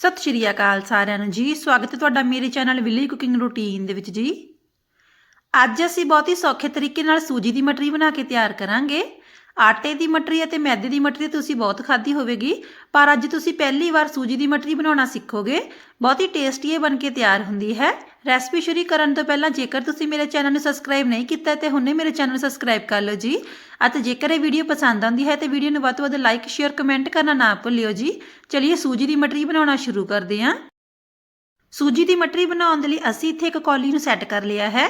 ਸਤਿ ਸ਼੍ਰੀ ਅਕਾਲ ਸਾਰਿਆਂ ਨੂੰ ਜੀ, ਸਵਾਗਤ ਹੈ ਤੁਹਾਡਾ ਮੇਰੇ ਚੈਨਲ ਵਿਲੀ ਕੁਕਿੰਗ ਰੂਟੀਨ ਦੇ ਵਿੱਚ ਜੀ। ਅੱਜ ਅਸੀਂ ਬਹੁਤ ਹੀ ਸੌਖੇ ਤਰੀਕੇ ਨਾਲ ਸੂਜੀ ਦੀ ਮਟਰੀ ਬਣਾ ਕੇ ਤਿਆਰ ਕਰਾਂਗੇ। ਆਟੇ ਦੀ ਮਟਰੀ ਅਤੇ ਮੈਦੇ ਦੀ ਮਟਰੀ ਤੁਸੀਂ ਬਹੁਤ ਖਾਧੀ ਹੋਵੇਗੀ, ਪਰ ਅੱਜ ਤੁਸੀਂ ਪਹਿਲੀ ਵਾਰ ਸੂਜੀ ਦੀ ਮਟਰੀ ਬਣਾਉਣਾ ਸਿੱਖੋਗੇ। ਬਹੁਤ ਹੀ ਟੇਸਟੀ ਇਹ ਬਣ ਕੇ ਤਿਆਰ ਹੁੰਦੀ ਹੈ। ਰੈਸਪੀ ਸ਼ੁਰੂ ਕਰਨ ਤੋਂ ਪਹਿਲਾਂ ਜੇਕਰ ਤੁਸੀਂ ਮੇਰੇ ਚੈਨਲ ਨੂੰ ਸਬਸਕ੍ਰਾਈਬ ਨਹੀਂ ਕੀਤਾ ਤੇ ਹੁਣੇ ਮੇਰੇ ਚੈਨਲ ਨੂੰ ਸਬਸਕ੍ਰਾਈਬ ਕਰ ਲਓ ਜੀ। ਅਤੇ ਜੇਕਰ ਇਹ ਵੀਡੀਓ ਪਸੰਦ ਆਉਂਦੀ ਹੈ ਤੇ ਵੀਡੀਓ ਨੂੰ ਵੱਧ ਤੋਂ ਵੱਧ ਲਾਈਕ ਸ਼ੇਅਰ ਕਮੈਂਟ ਕਰਨਾ ਨਾ ਭੁੱਲਿਓ ਜੀ। ਚਲਿਏ ਸੂਜੀ ਦੀ ਮਟਰੀ ਬਣਾਉਣਾ ਸ਼ੁਰੂ ਕਰਦੇ ਹਾਂ। ਸੂਜੀ ਦੀ ਮਟਰੀ ਬਣਾਉਣ ਦੇ ਲਈ ਅਸੀਂ ਇੱਥੇ ਇੱਕ ਕੌਲੀ ਨੂੰ ਸੈੱਟ ਕਰ ਲਿਆ ਹੈ।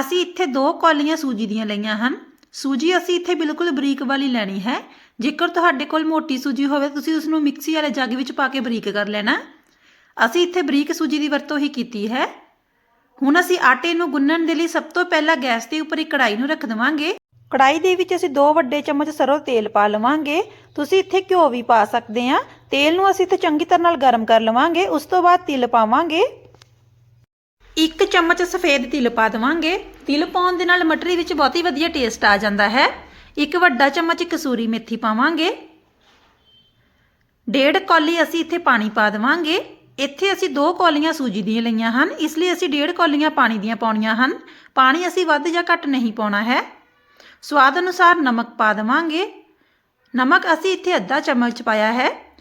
ਅਸੀਂ ਇੱਥੇ ਦੋ ਕੌਲੀਆਂ ਸੂਜੀ ਦੀਆਂ ਲਈਆਂ ਹਨ। ਸੂਜੀ ਅਸੀਂ ਇੱਥੇ ਬਿਲਕੁਲ ਬਰੀਕ ਵਾਲੀ ਲੈਣੀ ਹੈ। ਜੇਕਰ ਤੁਹਾਡੇ ਕੋਲ ਮੋਟੀ ਸੂਜੀ ਹੋਵੇ, ਤੁਸੀਂ ਉਸ ਨੂੰ ਮਿਕਸੀ ਵਾਲੇ ਜੱਗ ਵਿੱਚ ਪਾ ਕੇ ਬਰੀਕ ਕਰ ਲੈਣਾ। ਅਸੀਂ ਇੱਥੇ ਬਰੀਕ ਸੂਜੀ ਦੀ ਵਰਤੋਂ ਹੀ ਕੀਤੀ ਹੈ। ਹੁਣ ਅਸੀਂ ਆਟੇ ਨੂੰ ਗੁੰਨਣ ਦੇ ਲਈ ਸਭ ਤੋਂ ਪਹਿਲਾਂ ਗੈਸ ਦੇ ਉੱਪਰ ਇੱਕ ਕੜਾਈ ਨੂੰ ਰੱਖ ਦੇਵਾਂਗੇ। ਕੜਾਈ ਦੇ ਵਿੱਚ ਅਸੀਂ 2 ਵੱਡੇ ਚਮਚ ਸਰੋਂ ਤੇਲ ਪਾ ਲਵਾਂਗੇ। ਤੁਸੀਂ ਇੱਥੇ ਘਿਓ ਵੀ ਪਾ ਸਕਦੇ ਆ ਤੇਲ ਨੂੰ ਅਸੀਂ ਇੱਥੇ ਚੰਗੀ ਤਰ੍ਹਾਂ ਨਾਲ ਗਰਮ ਕਰ ਲਵਾਂਗੇ। ਉਸ ਤੋਂ ਬਾਅਦ ਤਿਲ ਪਾਵਾਂਗੇ। ਇੱਕ ਚਮਚ ਸਫੇਦ ਤਿਲ ਪਾ ਦੇਵਾਂਗੇ। ਤਿਲ ਪਾਉਣ ਦੇ ਨਾਲ ਮਟਰੀ ਵਿੱਚ ਬਹੁਤ ਹੀ ਵਧੀਆ ਟੇਸਟ ਆ ਜਾਂਦਾ ਹੈ। ਇੱਕ ਵੱਡਾ ਚਮਚ ਕਸੂਰੀ ਮੇਥੀ ਪਾਵਾਂਗੇ। ਡੇਢ ਕੌਲੀ ਅਸੀਂ ਇੱਥੇ ਪਾਣੀ ਪਾ ਦੇਵਾਂਗੇ। ਇੱਥੇ ਅਸੀਂ ਦੋ ਕੌਲੀਆਂ ਸੂਜੀ ਦੀਆਂ ਲਈਆਂ ਹਨ, ਇਸ ਲਈ ਅਸੀਂ ਡੇਢ ਕੌਲੀਆਂ ਪਾਣੀ ਦੀਆਂ ਪਾਉਣੀਆਂ ਹਨ। ਪਾਣੀ ਅਸੀਂ ਵੱਧ ਜਾਂ ਘੱਟ ਨਹੀਂ ਪਾਉਣਾ ਹੈ। ਸਵਾਦ ਅਨੁਸਾਰ ਨਮਕ ਪਾ ਦੇਵਾਂਗੇ। ਨਮਕ ਅਸੀਂ ਇੱਥੇ ਅੱਧਾ ਚਮਚ ਪਾਇਆ ਹੈ।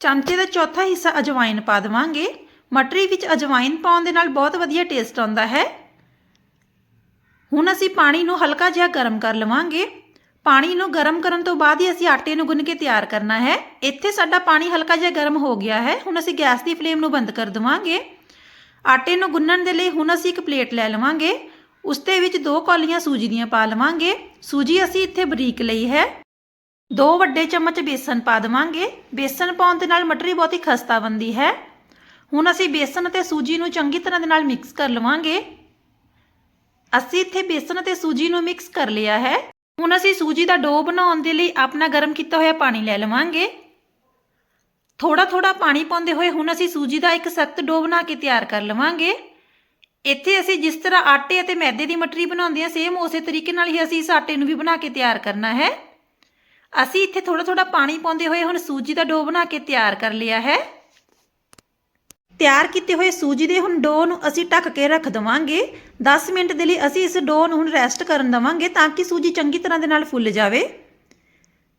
ਚਮਚੇ ਦਾ ਚੌਥਾ ਹਿੱਸਾ ਅਜਵਾਇਨ ਪਾ ਦੇਵਾਂਗੇ। ਮਟਰੀ ਵਿੱਚ ਅਜਵਾਇਨ ਪਾਉਣ ਦੇ ਨਾਲ ਬਹੁਤ ਵਧੀਆ ਟੇਸਟ ਆਉਂਦਾ ਹੈ। ਹੁਣ ਅਸੀਂ ਪਾਣੀ ਨੂੰ ਹਲਕਾ ਜਿਹਾ ਗਰਮ ਕਰ ਲਵਾਂਗੇ। ਪਾਣੀ ਨੂੰ ਗਰਮ ਕਰਨ ਤੋਂ ਬਾਅਦ ਹੀ ਅਸੀਂ ਆਟੇ ਨੂੰ ਗੁੰਨ ਕੇ ਤਿਆਰ ਕਰਨਾ ਹੈ। ਇੱਥੇ ਸਾਡਾ ਪਾਣੀ ਹਲਕਾ ਜਿਹਾ ਗਰਮ ਹੋ ਗਿਆ ਹੈ। ਹੁਣ ਅਸੀਂ ਗੈਸ ਦੀ ਫਲੇਮ ਨੂੰ ਬੰਦ ਕਰ ਦੇਵਾਂਗੇ। ਆਟੇ ਨੂੰ ਗੁੰਨਣ ਦੇ ਲਈ ਹੁਣ ਅਸੀਂ ਇੱਕ ਪਲੇਟ ਲੈ ਲਵਾਂਗੇ। ਉਸ ਦੇ ਵਿੱਚ ਦੋ ਕੌਲੀਆਂ ਸੂਜੀ ਦੀਆਂ ਪਾ ਲਵਾਂਗੇ। ਸੂਜੀ ਅਸੀਂ ਇੱਥੇ ਬਰੀਕ ਲਈ ਹੈ। ਦੋ ਵੱਡੇ ਚਮਚ ਬੇਸਨ ਪਾ ਦੇਵਾਂਗੇ। ਬੇਸਨ ਪਾਉਣ ਦੇ ਨਾਲ ਮਟਰੀ ਬਹੁਤ ਹੀ ਖਸਤਾ ਬਣਦੀ ਹੈ। ਹੁਣ ਅਸੀਂ ਬੇਸਨ ਅਤੇ ਸੂਜੀ ਨੂੰ ਚੰਗੀ ਤਰ੍ਹਾਂ ਦੇ ਨਾਲ ਮਿਕਸ ਕਰ ਲਵਾਂਗੇ। ਅਸੀਂ ਇੱਥੇ ਬੇਸਨ ਅਤੇ ਸੂਜੀ ਨੂੰ ਮਿਕਸ ਕਰ ਲਿਆ ਹੈ। ਹੁਣ ਅਸੀਂ ਸੂਜੀ ਦਾ ਡੋ ਬਣਾਉਣ ਦੇ ਲਈ ਆਪਣਾ ਗਰਮ ਕੀਤਾ ਹੋਇਆ ਪਾਣੀ ਲੈ ਲਵਾਂਗੇ। ਥੋੜਾ ਥੋੜਾ ਪਾਣੀ ਪਾਉਂਦੇ ਹੋਏ ਹੁਣ ਅਸੀਂ ਸੂਜੀ ਦਾ ਇੱਕ ਸਖਤ ਡੋ ਬਣਾ ਕੇ ਤਿਆਰ ਕਰ ਲਵਾਂਗੇ। ਇੱਥੇ ਅਸੀਂ ਜਿਸ ਤਰ੍ਹਾਂ ਆਟੇ ਅਤੇ ਮੈਦੇ ਦੀ ਮਟਰੀ ਬਣਾਉਂਦੇ ਹਾਂ, ਸੇਮ ਉਸੇ ਤਰੀਕੇ ਨਾਲ ਹੀ ਅਸੀਂ ਇਸ ਆਟੇ ਨੂੰ ਵੀ ਬਣਾ ਕੇ ਤਿਆਰ ਕਰਨਾ ਹੈ। ਅਸੀਂ ਇੱਥੇ ਥੋੜਾ ਥੋੜਾ ਪਾਣੀ ਪਾਉਂਦੇ ਹੋਏ ਹੁਣ ਸੂਜੀ ਦਾ ਡੋ ਬਣਾ ਕੇ ਤਿਆਰ ਕਰ ਲਿਆ ਹੈ। ਤਿਆਰ ਕੀਤੇ ਹੋਏ ਸੂਜੀ ਦੇ ਹੁਣ ਡੋ ਨੂੰ ਅਸੀਂ ਢੱਕ ਕੇ ਰੱਖ ਦਵਾਂਗੇ। 10 ਮਿੰਟ ਦੇ ਲਈ ਅਸੀਂ ਇਸ ਡੋ ਨੂੰ ਹੁਣ ਰੈਸਟ ਕਰਨ ਦਵਾਂਗੇ ਤਾਂ ਕਿ ਸੂਜੀ ਚੰਗੀ ਤਰ੍ਹਾਂ ਦੇ ਨਾਲ ਫੁੱਲ ਜਾਵੇ।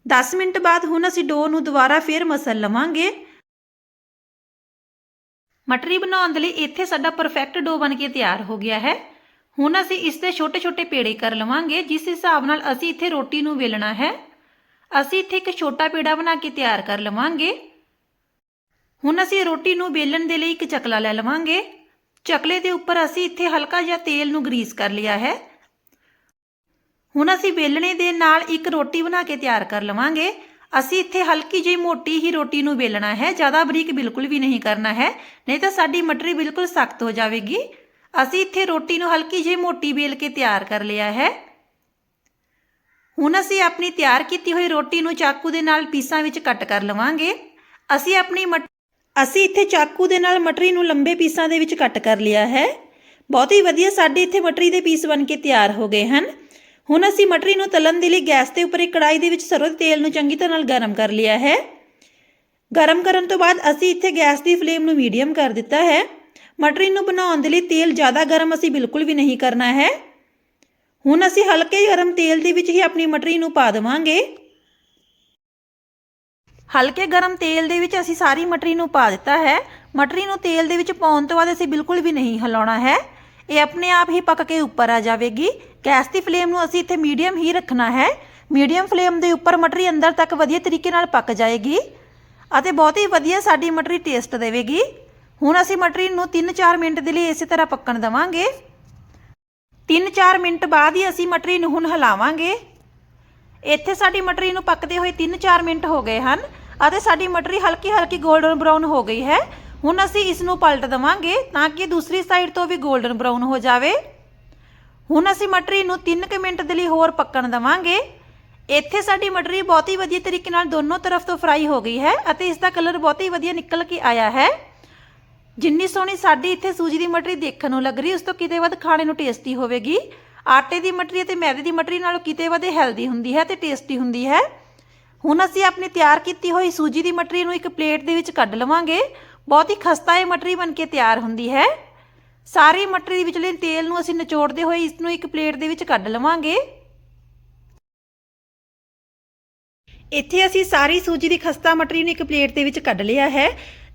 10 ਮਿੰਟ ਬਾਅਦ ਹੁਣ ਅਸੀਂ ਡੋ ਨੂੰ ਦੁਬਾਰਾ ਫੇਰ ਮਸਲ ਲਵਾਂਗੇ। ਮਟਰੀ ਬਣਾਉਣ ਦੇ ਲਈ ਇੱਥੇ ਸਾਡਾ ਪਰਫੈਕਟ ਡੋ ਬਣ ਕੇ ਤਿਆਰ ਹੋ ਗਿਆ ਹੈ। ਹੁਣ ਅਸੀਂ ਇਸ ਦੇ ਛੋਟੇ-ਛੋਟੇ ਪੇੜੇ ਕਰ ਲਵਾਂਗੇ, ਜਿਸ ਹਿਸਾਬ ਨਾਲ ਅਸੀਂ ਇੱਥੇ ਰੋਟੀ ਨੂੰ ਵੇਲਣਾ ਹੈ। ਅਸੀਂ ਇੱਥੇ ਇੱਕ ਛੋਟਾ ਪੇੜਾ ਬਣਾ ਕੇ ਤਿਆਰ ਕਰ ਲਵਾਂਗੇ। ਹੁਣ ਅਸੀਂ ਰੋਟੀ ਨੂੰ ਵੇਲਣ ਦੇ ਲਈ ਇੱਕ ਚਕਲਾ ਲੈ ਲਵਾਂਗੇ। ਚਕਲੇ ਦੇ ਉੱਪਰ ਅਸੀਂ ਇੱਥੇ ਹਲਕਾ ਜਿਹਾ ਤੇਲ ਨੂੰ ਗਰੀਸ ਕਰ ਲਿਆ ਹੈ। ਹੁਣ ਅਸੀਂ ਵੇਲਣੇ ਦੇ ਨਾਲ ਇੱਕ ਰੋਟੀ ਬਣਾ ਕੇ ਤਿਆਰ ਕਰ ਲਵਾਂਗੇ। ਅਸੀਂ ਇੱਥੇ ਹਲਕੀ ਜਿਹੀ ਮੋਟੀ ਹੀ ਰੋਟੀ ਨੂੰ ਵੇਲਣਾ ਹੈ, ਜ਼ਿਆਦਾ ਬਰੀਕ ਬਿਲਕੁਲ ਵੀ ਨਹੀਂ ਕਰਨਾ ਹੈ, ਨਹੀਂ ਤਾਂ ਸਾਡੀ ਮਟਰੀ ਬਿਲਕੁਲ ਸਖਤ ਹੋ ਜਾਵੇਗੀ। ਅਸੀਂ ਇੱਥੇ ਰੋਟੀ ਨੂੰ ਹਲਕੀ ਜਿਹੀ ਮੋਟੀ ਵੇਲ ਕੇ ਤਿਆਰ ਕਰ ਲਿਆ ਹੈ। ਹੁਣ ਅਸੀਂ ਆਪਣੀ ਤਿਆਰ ਕੀਤੀ ਹੋਈ ਰੋਟੀ ਨੂੰ ਚਾਕੂ ਦੇ ਨਾਲ ਪੀਸਾਂ ਵਿੱਚ ਕੱਟ ਕਰ ਲਵਾਂਗੇ। ਅਸੀਂ ਆਪਣੀ ਅਸੀਂ ਇੱਥੇ ਚਾਕੂ ਦੇ ਨਾਲ ਮਟਰੀ ਨੂੰ ਲੰਬੇ ਪੀਸਾਂ ਦੇ ਵਿੱਚ ਕੱਟ ਕਰ ਲਿਆ ਹੈ। ਬਹੁਤ ਹੀ ਵਧੀਆ ਸਾਡੇ ਇੱਥੇ ਮਟਰੀ ਦੇ ਪੀਸ ਬਣ ਕੇ ਤਿਆਰ ਹੋ ਗਏ ਹਨ। ਹੁਣ ਅਸੀਂ ਮਟਰੀ ਨੂੰ ਤਲਣ ਦੇ ਲਈ ਗੈਸ ਦੇ ਉੱਪਰ ਇੱਕ ਕੜਾਈ ਦੇ ਵਿੱਚ ਸਰੋਂ ਦੇ ਤੇਲ ਨੂੰ ਚੰਗੀ ਤਰ੍ਹਾਂ ਨਾਲ ਗਰਮ ਕਰ ਲਿਆ ਹੈ। ਗਰਮ ਕਰਨ ਤੋਂ ਬਾਅਦ ਅਸੀਂ ਇੱਥੇ ਗੈਸ ਦੀ ਫਲੇਮ ਨੂੰ ਮੀਡੀਅਮ ਕਰ ਦਿੱਤਾ ਹੈ। ਮਟਰੀ ਨੂੰ ਬਣਾਉਣ ਦੇ ਲਈ ਤੇਲ ਜ਼ਿਆਦਾ ਗਰਮ ਅਸੀਂ ਬਿਲਕੁਲ ਵੀ ਨਹੀਂ ਕਰਨਾ ਹੈ। ਹੁਣ ਅਸੀਂ ਹਲਕੇ ਗਰਮ ਤੇਲ ਦੇ ਵਿੱਚ ਹੀ ਆਪਣੀ ਮਟਰੀ ਨੂੰ ਪਾ ਦੇਵਾਂਗੇ। ਹਲਕੇ ਗਰਮ ਤੇਲ ਦੇ ਵਿੱਚ ਅਸੀਂ ਸਾਰੀ ਮਟਰੀ ਨੂੰ ਪਾ ਦਿੱਤਾ ਹੈ। ਮਟਰੀ ਨੂੰ ਤੇਲ ਦੇ ਵਿੱਚ ਪਾਉਣ ਤੋਂ ਬਾਅਦ ਅਸੀਂ ਬਿਲਕੁਲ ਵੀ ਨਹੀਂ ਹਿਲਾਉਣਾ ਹੈ। ਇਹ ਆਪਣੇ ਆਪ ਹੀ ਪੱਕ ਕੇ ਉੱਪਰ ਆ ਜਾਵੇਗੀ। ਗੈਸ ਦੀ ਫਲੇਮ ਨੂੰ ਅਸੀਂ ਇੱਥੇ ਮੀਡੀਅਮ ਹੀ ਰੱਖਣਾ ਹੈ। ਮੀਡੀਅਮ ਫਲੇਮ ਦੇ ਉੱਪਰ ਮਟਰੀ ਅੰਦਰ ਤੱਕ ਵਧੀਆ ਤਰੀਕੇ ਨਾਲ ਪੱਕ ਜਾਏਗੀ ਅਤੇ ਬਹੁਤ ਹੀ ਵਧੀਆ ਸਾਡੀ ਮਟਰੀ ਟੇਸਟ ਦੇਵੇਗੀ। ਹੁਣ ਅਸੀਂ ਮਟਰੀ ਨੂੰ 3-4 ਮਿੰਟ ਦੇ ਲਈ ਇਸੇ ਤਰ੍ਹਾਂ ਪੱਕਣ ਦੇਵਾਂਗੇ। 3-4 ਮਿੰਟ ਬਾਅਦ ਹੀ ਅਸੀਂ ਮਟਰੀ ਨੂੰ ਹੁਣ ਹਿਲਾਵਾਂਗੇ। ਇੱਥੇ ਸਾਡੀ ਮਟਰੀ ਨੂੰ ਪੱਕਦੇ ਹੋਏ 3-4 ਮਿੰਟ ਹੋ ਗਏ ਹਨ ਅਤੇ ਸਾਡੀ ਮਟਰੀ ਹਲਕੀ ਹਲਕੀ 골ਡਨ ਬਰਾਊਨ ਹੋ ਗਈ ਹੈ। ਹੁਣ ਅਸੀਂ ਇਸ ਨੂੰ ਪਲਟ ਦਵਾਂਗੇ ਤਾਂ ਕਿ ਦੂਸਰੀ ਸਾਈਡ ਤੋਂ ਵੀ 골ਡਨ ਬਰਾਊਨ ਹੋ ਜਾਵੇ। ਹੁਣ ਅਸੀਂ ਮਟਰੀ ਨੂੰ 3 ਮਿੰਟ ਦੇ ਲਈ ਹੋਰ ਪੱਕਣ ਦਵਾਂਗੇ। ਇੱਥੇ ਸਾਡੀ ਮਟਰੀ ਬਹੁਤ ਹੀ ਵਧੀਆ ਤਰੀਕੇ ਨਾਲ ਦੋਨੋਂ ਤਰਫ ਤੋਂ ਫਰਾਈ ਹੋ ਗਈ ਹੈ ਅਤੇ ਇਸ ਦਾ ਕਲਰ ਬਹੁਤ ਹੀ ਵਧੀਆ ਨਿਕਲ ਕੇ ਆਇਆ ਹੈ। ਜਿੰਨੀ ਸੋਹਣੀ ਸਾਡੀ ਇੱਥੇ ਸੂਜੀ ਦੀ ਮਟਰੀ ਦੇਖਣ ਨੂੰ ਲੱਗ ਰਹੀ, ਉਸ ਤੋਂ ਕਿਤੇ ਵੱਧ ਖਾਣੇ ਨੂੰ ਟੇਸਟੀ ਹੋਵੇਗੀ। ਆਟੇ ਦੀ ਮਟਰੀ ਅਤੇ ਮੈਦੇ ਦੀ ਮਟਰੀ ਨਾਲੋਂ ਕਿਤੇ ਵਧੇ ਹੈਲਦੀ ਹੁੰਦੀ ਹੈ ਤੇ ਟੇਸਟੀ ਹੁੰਦੀ ਹੈ। ਹੁਣ ਅਸੀਂ ਆਪਣੀ ਤਿਆਰ ਕੀਤੀ ਹੋਈ ਸੂਜੀ ਦੀ ਮਟਰੀ ਨੂੰ ਇੱਕ ਪਲੇਟ ਦੇ ਵਿੱਚ ਕੱਢ ਲਵਾਂਗੇ। ਬਹੁਤ ਹੀ ਖਸਤਾ ਇਹ ਮਟਰੀ ਬਣ ਕੇ ਤਿਆਰ ਹੁੰਦੀ ਹੈ। ਸਾਰੀ ਮਟਰੀ ਵਿਚਲੇ ਤੇਲ ਨੂੰ ਅਸੀਂ ਨਿਚੋੜਦੇ ਹੋਏ ਇਸ ਨੂੰ ਇੱਕ ਪਲੇਟ ਦੇ ਵਿੱਚ ਕੱਢ ਲਵਾਂਗੇ। ਇੱਥੇ ਅਸੀਂ ਸਾਰੀ ਸੂਜੀ ਦੀ ਖਸਤਾ ਮਟਰੀ ਨੂੰ ਇੱਕ ਪਲੇਟ ਦੇ ਵਿੱਚ ਕੱਢ ਲਿਆ ਹੈ।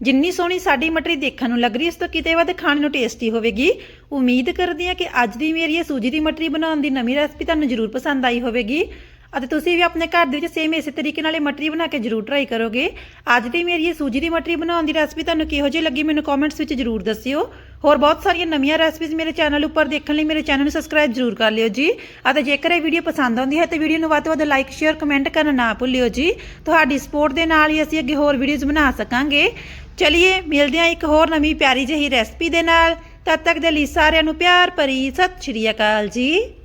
ਜਿੰਨੀ ਸੋਹਣੀ ਸਾਡੀ ਮਟਰੀ ਦੇਖਣ ਨੂੰ ਲੱਗ ਰਹੀ ਇਸ ਤੋਂ ਕਿਤੇ ਵੱਧ ਖਾਣ ਨੂੰ ਟੇਸਟੀ ਹੋਵੇਗੀ। ਉਮੀਦ ਕਰਦੀ ਹਾਂ ਕਿ ਅੱਜ ਦੀ ਮੇਰੀ ਇਹ ਸੂਜੀ ਦੀ ਮਟਰੀ ਬਣਾਉਣ ਦੀ ਨਵੀਂ ਰੈਸਪੀ ਤੁਹਾਨੂੰ ਜ਼ਰੂਰ ਪਸੰਦ ਆਈ ਹੋਵੇਗੀ। ਅਤੇ ਤੁਸੀਂ ਵੀ ਆਪਣੇ ਘਰ ਦੇ ਵਿੱਚ ਸੇਮ ਇਸੇ ਤਰੀਕੇ ਨਾਲ ਇਹ ਮਟਰੀ ਬਣਾ ਕੇ ਜ਼ਰੂਰ ਟਰਾਈ ਕਰੋਗੇ। ਅੱਜ ਦੀ ਮੇਰੀ ਇਹ ਸੂਜੀ ਦੀ ਮਟਰੀ ਬਣਾਉਣ ਦੀ ਰੈਸਪੀ ਤੁਹਾਨੂੰ ਕਿਹੋ ਜਿਹੀ ਲੱਗੀ ਮੈਨੂੰ ਕਮੈਂਟਸ ਵਿੱਚ ਜ਼ਰੂਰ ਦੱਸਿਓ। ਹੋਰ ਬਹੁਤ ਸਾਰੀਆਂ ਨਵੀਆਂ ਰੈਸਪੀਜ਼ ਮੇਰੇ ਚੈਨਲ ਉੱਪਰ ਦੇਖਣ ਲਈ ਮੇਰੇ ਚੈਨਲ ਨੂੰ ਸਬਸਕ੍ਰਾਈਬ ਜ਼ਰੂਰ ਕਰ ਲਿਓ ਜੀ। ਅਤੇ ਜੇਕਰ ਇਹ ਵੀਡੀਓ ਪਸੰਦ ਆਉਂਦੀ ਹੈ ਤਾਂ ਵੀਡੀਓ ਨੂੰ ਵੱਧ ਤੋਂ ਵੱਧ ਲਾਈਕ ਸ਼ੇਅਰ ਕਮੈਂਟ ਕਰਨਾ ਨਾ ਭੁੱਲਿਓ ਜੀ। ਤੁਹਾਡੀ ਸਪੋਰਟ ਦੇ ਨਾਲ ਹੀ ਅਸੀਂ ਅੱਗੇ ਹੋਰ ਵੀਡੀਓਜ਼ ਬਣਾ ਸਕਾਂਗੇ। ਚਲਿਏ, ਮਿਲਦੇ ਹਾਂ ਇੱਕ ਹੋਰ ਨਵੀਂ ਪਿਆਰੀ ਜਿਹੀ ਰੈਸਪੀ ਦੇ ਨਾਲ। ਤਦ ਤੱਕ ਦੇ ਲਈ ਸਾਰਿਆਂ ਨੂੰ ਪਿਆਰ ਭਰੀ ਸਤਿ ਸ਼੍ਰੀ ਅਕਾਲ ਜੀ।